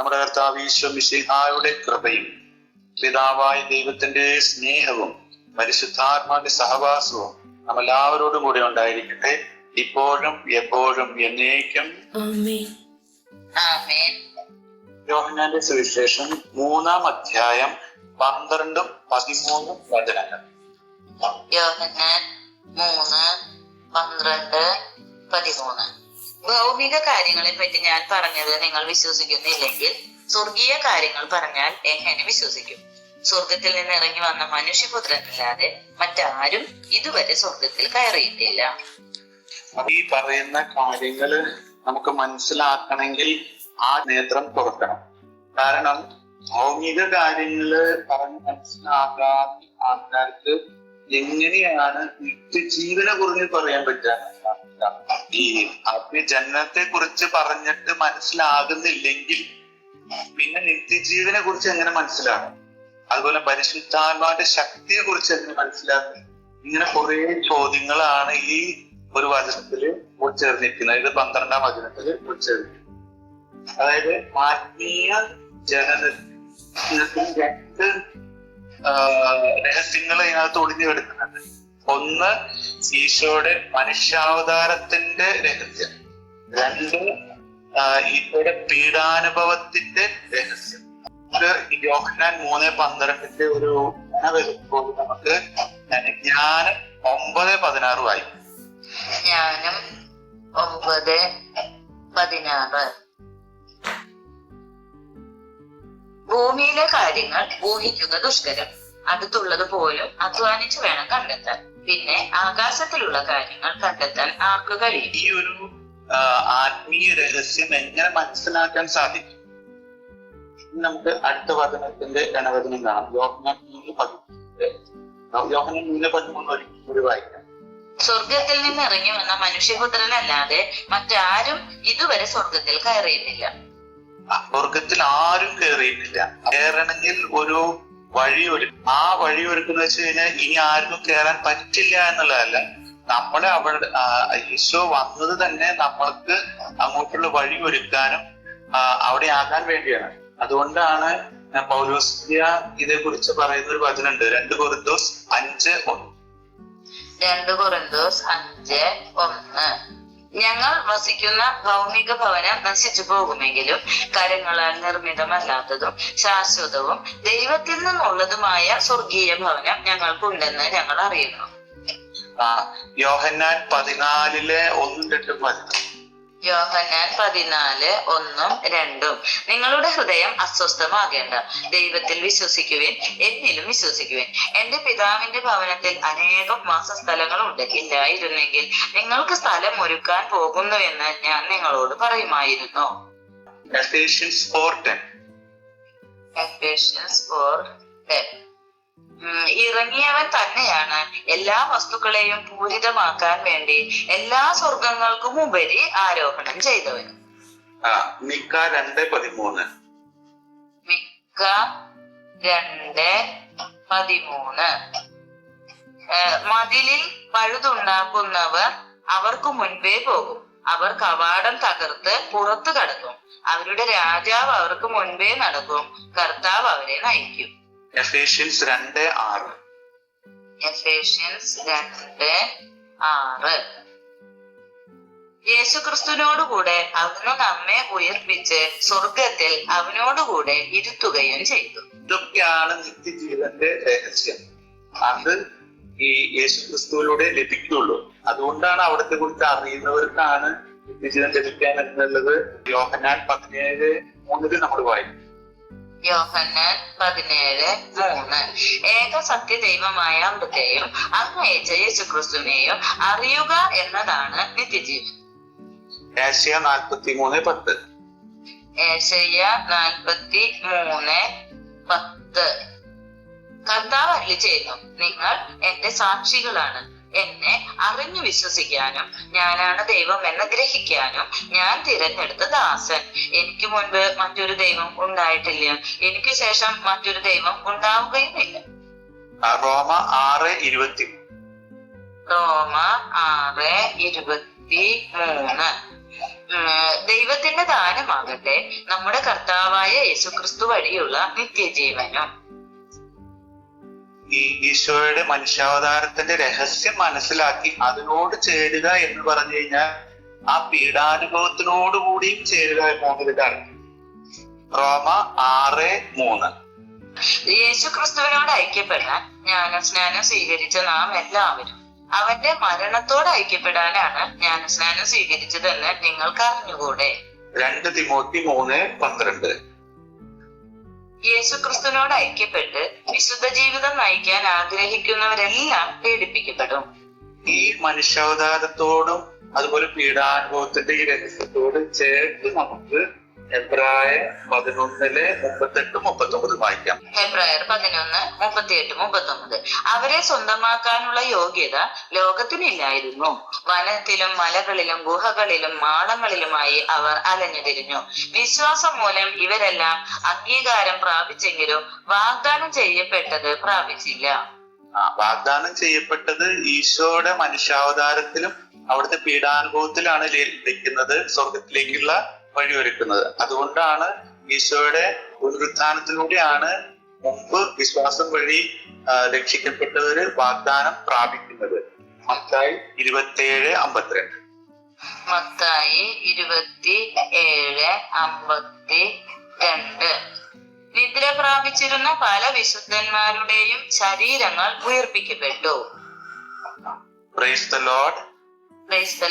നമ്മുടെ കർത്താവ് ഈശോ മിശിഹായുടെ കൃപയും പിതാവായ ദൈവത്തിന്റെ സ്നേഹവും പരിശുദ്ധാത്മാന്റെ സഹവാസവും നമ്മളെല്ലാവരോടും കൂടെ ഉണ്ടായിരിക്കട്ടെ. ഇപ്പോഴും എപ്പോഴും എന്നേക്കും. സുവിശേഷം മൂന്നാം അധ്യായം പന്ത്രണ്ടും പതിമൂന്നും വചനങ്ങൾ. യോഹന്നാൻ മൂന്ന് പന്ത്രണ്ട് പതിമൂന്ന്. ഭൗമിക കാര്യങ്ങളെ പറ്റി ഞാൻ പറഞ്ഞത് നിങ്ങൾ വിശ്വസിക്കുന്നില്ലെങ്കിൽ സ്വർഗീയ കാര്യങ്ങൾ പറഞ്ഞാൽ എങ്ങനെ വിശ്വസിക്കും? സ്വർഗത്തിൽ നിന്ന് ഇറങ്ങി വന്ന മനുഷ്യപുത്രനല്ലാതെ മറ്റാരും ഇതുവരെ സ്വർഗത്തിൽ കയറിയിട്ടില്ല. ഈ പറയുന്ന കാര്യങ്ങൾ നമുക്ക് മനസ്സിലാക്കണമെങ്കിൽ ആ നേത്രം തുറക്കണം. കാരണം ഭൗമിക കാര്യങ്ങൾ പറഞ്ഞ് മനസ്സിലാകാത്ത ആൾക്കാർക്ക് എങ്ങനെയാണ് നിത്യജീവനെ കുറിച്ച് പറയാൻ പറ്റുക? ഈ ആത്മീയ കുറിച്ച് പറഞ്ഞിട്ട് മനസ്സിലാകുന്നില്ലെങ്കിൽ പിന്നെ നിത്യജീവനെ കുറിച്ച് എങ്ങനെ മനസ്സിലാകും? അതുപോലെ പരിശുദ്ധാത്മാവിന്റെ ശക്തിയെ കുറിച്ച് എങ്ങനെ മനസ്സിലാക്കും ഇങ്ങനെ കുറെ ചോദ്യങ്ങളാണ് ഈ ഒരു വചനത്തിൽ ഉൾച്ചേർന്നിരിക്കുന്നത്. ഇത് പന്ത്രണ്ടാം വചനത്തിൽ ഉൾച്ചേർന്നിരിക്കുന്നത്. അതായത് ആത്മീയ ജനനത്തിന് രണ്ട് രഹസ്യങ്ങൾ ഇതിനകത്ത് ഒളിഞ്ഞു കിടക്കുന്നുണ്ട്. ഒന്ന് ഈശോയുടെ മനുഷ്യാവതാരത്തിന്റെ രഹസ്യം. രണ്ട് ഈശോയുടെ പീഡാനുഭവത്തിന്റെ രഹസ്യം. യോഹനാൻ മൂന്ന് പന്ത്രണ്ടിന്റെ ഒരു വരുമ്പോൾ നമുക്ക് ജ്ഞാനം ഒമ്പത് പതിനാറ് വായിക്കും ജ്ഞാനം ഒമ്പത് പതിനാറ്. ഭൂമിയിലെ കാര്യങ്ങൾ ഊഹിക്കുക ദുഷ്കരം. അടുത്തുള്ളത് പോലും അധ്വാനിച്ചു വേണം കണ്ടെത്താൻ. പിന്നെ ആകാശത്തിലുള്ള കാര്യങ്ങൾ കണ്ടെത്താൻ ആർക്ക് കഴിയും? ഈ ഒരു ആത്മീയ രഹസ്യം എങ്ങനെ മനസ്സിലാക്കാൻ സാധിക്കും? നമുക്ക് അടുത്ത വചനത്തിന്റെ ഗണവചനം കാണാം. യോഹനം മൂന്ന് പതിമൂന്ന്. യോഹന മൂന്ന് പതിമൂന്ന് ഒരിക്കലും കൂടി വായിക്കാം. സ്വർഗത്തിൽ നിന്ന് ഇറങ്ങി വന്ന മനുഷ്യപുത്രനല്ലാതെ മറ്റാരും ഇതുവരെ സ്വർഗത്തിൽ കയറിയിട്ടില്ല. സ്വർഗത്തിൽ ആരും കയറിയിട്ടില്ല കയറണമെങ്കിൽ ഒരു വഴി ആ വഴി ഒരുക്കുന്ന വെച്ച് കഴിഞ്ഞാൽ ഇനി ആർക്കും കയറാൻ പറ്റില്ല എന്നുള്ളതല്ല. നമ്മളെ അവിടെ ഈശോ വന്നത് തന്നെ നമ്മൾക്ക് അങ്ങോട്ടുള്ള വഴി ഒരുക്കാനും അവിടെ ആകാൻ വേണ്ടിയാണ്. അതുകൊണ്ടാണ് പൗലോസിയ ഇതേ കുറിച്ച് പറയുന്ന ഒരു വചനമുണ്ട്. രണ്ട് കൊറിന്തോസ് അഞ്ച് ഒന്ന്. രണ്ട് കൊറിന്തോസ് അഞ്ച് ഒന്ന്. ഞങ്ങൾ വസിക്കുന്ന ഭൗമിക ഭവനം നശിച്ചു പോകുമെങ്കിലും കരങ്ങളാൽ നിർമ്മിതമല്ലാത്തതും ശാശ്വതവും ദൈവത്തിൽ നിന്നുള്ളതുമായ സ്വർഗീയ ഭവനം ഞങ്ങൾക്കുണ്ടെന്ന് ഞങ്ങൾ അറിയുന്നു. യോഹന്നാൻ പതിനാലിലെ ഒന്നും രണ്ടും വചനം യോഹന്നാൻ പതിനാല് ഒന്നും രണ്ടും. നിങ്ങളുടെ ഹൃദയം അസ്വസ്ഥമാകേണ്ട. ദൈവത്തിൽ വിശ്വസിക്കുവിൻ എന്നിലും വിശ്വസിക്കുവിൻ. എന്റെ പിതാവിന്റെ ഭവനത്തിൽ അനേകം വാസസ്ഥലങ്ങളുണ്ട് ഇല്ലായിരുന്നെങ്കിൽ നിങ്ങൾക്ക് സ്ഥലം ഒരുക്കാൻ പോകുന്നുവെന്ന് ഞാൻ നിങ്ങളോട് പറയുമായിരുന്നു. Ephesians four ten Ephesians 4:10. ഉം, ഇറങ്ങിയവൻ തന്നെയാണ് എല്ലാ വസ്തുക്കളെയും പൂരിതമാക്കാൻ വേണ്ടി എല്ലാ സ്വർഗങ്ങൾക്കും ഉപരി ആരോഹണം ചെയ്തവൻ. മിക്ക രണ്ട് പതിമൂന്ന്. മിക്ക രണ്ട് പതിമൂന്ന്. മതിലിൽ പഴുതുണ്ടാക്കുന്നവർ അവർക്ക് മുൻപേ പോകും. അവർ കവാടം തകർത്ത് പുറത്തു കടക്കും. അവരുടെ രാജാവ് അവർക്ക് മുൻപേ നടക്കും. കർത്താവ് അവരെ നയിക്കും. എഫേഷ്യൻസ് രണ്ട് ആറ്. എഫേഷ്യൻസ് രണ്ട് ആറ്. യേശുക്രിസ്തുവിനോടുകൂടെ അവന് നമ്മെ ഉയർപ്പിച്ച് സ്വർഗത്തിൽ അവനോടുകൂടെ ഇരുത്തുകയും ചെയ്തു. ഇതൊക്കെയാണ് നിത്യജീവന്റെ രഹസ്യം. അത് ഈ യേശുക്രിസ്തുവിലൂടെ ലഭിക്കുള്ളൂ അതുകൊണ്ടാണ് അവിടത്തെ കുറിച്ച് അറിയുന്നവർക്കാണ് നിത്യജീവൻ ലഭിക്കാൻ എന്നുള്ളത്. യോഹനാൻ പതിനേഴ് മൂന്നിൽ നമ്മൾ വായിക്കും. യോഹന്നാൻ പതിനേഴ് മൂന്ന്. ഏക സത്യ ദൈവമായ അങ്ങയച്ച യേശുക്രിസ്തുവിനെയും അറിയുക എന്നതാണ് നിത്യജീവൻ ഏഷ്യ നാൽപ്പത്തി മൂന്ന് പത്ത്. നാൽപ്പത്തി മൂന്ന് പത്ത്. കർത്താവ് അല്ലി ചെയ്യുന്നു നിങ്ങൾ എന്റെ സാക്ഷികളാണ്. എന്നെ അറിഞ്ഞു വിശ്വസിക്കാനും ഞാനാണ് ദൈവം എന്ന് ഗ്രഹിക്കാനും ഞാൻ തിരഞ്ഞെടുത്ത ദാസൻ. എനിക്ക് മുൻപ് മറ്റൊരു ദൈവം ഉണ്ടായിട്ടില്ല. എനിക്ക് ശേഷം മറ്റൊരു ദൈവം ഉണ്ടാവുകയുമില്ല. റോമ ആറ് ഇരുപത്തി റോമ ആറ് ഇരുപത്തി മൂന്ന്. ദൈവത്തിന്റെ ദാനമാകട്ടെ നമ്മുടെ കർത്താവായ യേശുക്രിസ്തു വഴിയുള്ള നിത്യജീവനും. ഈ ഈശോയുടെ മനുഷ്യാവതാരത്തിന്റെ രഹസ്യം മനസ്സിലാക്കി അതിനോട് ചേരുക എന്ന് പറഞ്ഞു കഴിഞ്ഞാൽ ആ പീഡാനുഭവത്തിനോട് കൂടിയും ചേരുക അർത്ഥം. റോമ ആറ് മൂന്ന്. യേശു ക്രിസ്തുവിനോട് ഐക്യപ്പെടാൻ ജ്ഞാനസ്നാനം സ്വീകരിച്ച നാം എല്ലാവരും അവന്റെ മരണത്തോട് ഐക്യപ്പെടാനാണ് ജ്ഞാനസ്നാനം സ്വീകരിച്ചതെന്ന് നിങ്ങൾക്ക് അറിഞ്ഞുകൂടെ? രണ്ട് തിമോത്തി മൂന്ന് പന്ത്രണ്ട്. യേശുക്രിസ്തുവിനോട് ഐക്യപ്പെട്ട് വിശുദ്ധ ജീവിതം നയിക്കാൻ ആഗ്രഹിക്കുന്നവരെല്ലാം പീഡിപ്പിക്കപ്പെടും ഈ മനുഷ്യാവതാരത്തോടും അതുപോലെ പീഡാനുഭവത്തിന്റെ ഈ രഹസ്യത്തോട് ചേർത്ത് നമുക്ക് എബ്രായ പതിനൊന്നിൽ മുപ്പത്തെട്ട് മുപ്പത്തൊമ്പത് വായിക്കാം. എബ്രായർ പതിനൊന്ന് മുപ്പത്തിയെട്ട് മുപ്പത്തൊമ്പത്. അവരെ സ്വന്തമാക്കാനുള്ള യോഗ്യത ലോകത്തിനില്ലായിരുന്നു. വനത്തിലും മലകളിലും ഗുഹകളിലും മാളങ്ങളിലുമായി അവർ അലഞ്ഞു തിരിഞ്ഞു വിശ്വാസം മൂലം ഇവരെല്ലാം അംഗീകാരം പ്രാപിച്ചെങ്കിലും വാഗ്ദാനം ചെയ്യപ്പെട്ടത് പ്രാപിച്ചില്ല. വാഗ്ദാനം ചെയ്യപ്പെട്ടത് ഈശോയുടെ മനുഷ്യാവതാരത്തിലും അവിടുത്തെ പീഡാനുഭവത്തിലാണ് ലഭിക്കുന്നത് സ്വർഗത്തിലേക്കുള്ള വഴിയൊരുക്കുന്നത്. അതുകൊണ്ടാണ് ഈശോയുടെ പുനരുത്ഥാനത്തിലൂടെയാണ് മുമ്പ് വിശ്വാസം വഴി രക്ഷിക്കപ്പെട്ടവര് വാഗ്ദാനം പ്രാപിക്കുന്നത്. മത്തായി ഇരുപത്തിയേഴ് അമ്പത്തിരണ്ട്. മത്തായി ഇരുപത്തി ഏഴ് അമ്പത്തി രണ്ട് നിദ്ര പ്രാപിച്ചിരുന്ന പല വിശുദ്ധന്മാരുടെയും ശരീരങ്ങൾ ഉയർപ്പിക്കപ്പെട്ടു. Praise the lord praise the.